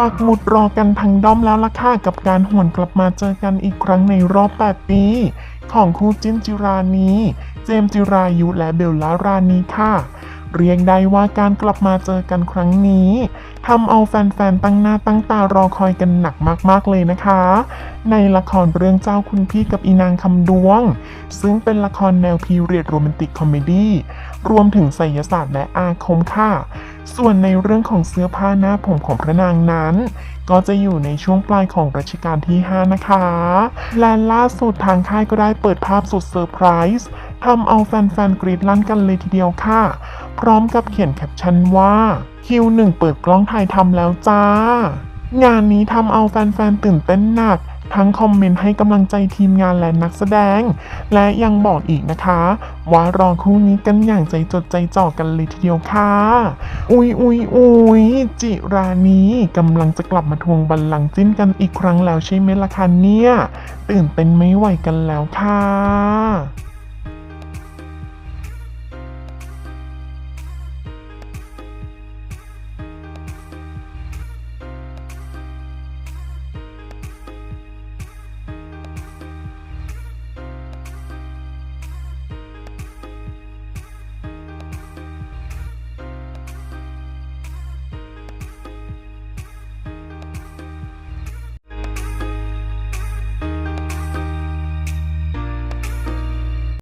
ปักหมุดรอกันทั้งด้อมแล้วล่ะค่ะกับการหวนกลับมาเจอกันอีกครั้งในรอบ 8 ปี ของคู่จิ้นจิรานี เจมจิรายุและเบลล่ารานีค่ะ เรียกได้ว่าการกลับมาเจอกันครั้งนี้ทำเอาแฟนๆตั้งหน้าตั้งตารอคอยกันหนักมากๆเลยนะคะ ในละครเรื่องเจ้าคุณพี่กับอีนางคำดวง ซึ่งเป็นละครแนวพีเรียดโรแมนติกคอมเมดี้รวมถึงไสยศาสตร์และอาคมค่ะ ส่วนในเรื่องของเสื้อผ้าหน้าผมของพระนางนั้น ก็จะอยู่ในช่วงปลายของรัชกาลที่ 5 นะคะ และล่าสุดทางค่ายก็ได้เปิดภาพสุดเซอร์ไพรส์ทำเอาแฟนๆกรีดลั่นกันเลยทีเดียวค่ะ พร้อมกับเขียนแคปชั่นว่าคิวหนึ่งเปิดกล้องถ่ายทำแล้วจ้างานนี้ทำเอาแฟนๆตื่นเต้นหนัก ทั้งคอมเมนต์ให้กำลังใจทีมงานและนักแสดง และยังบอกอีกนะคะ ว่ารอคู่นี้กันอย่างใจจดใจจ่อกันเลยทีเดียวค่ะ อุ๊ยอุยอุยจิรานีกำลังจะกลับมาทวงบัลลังก์จิ้นกันอีกครั้งแล้วใช่ไหมล่ะคะเนี่ย ตื่นเต้นไม่ไหวกันแล้วค่ะ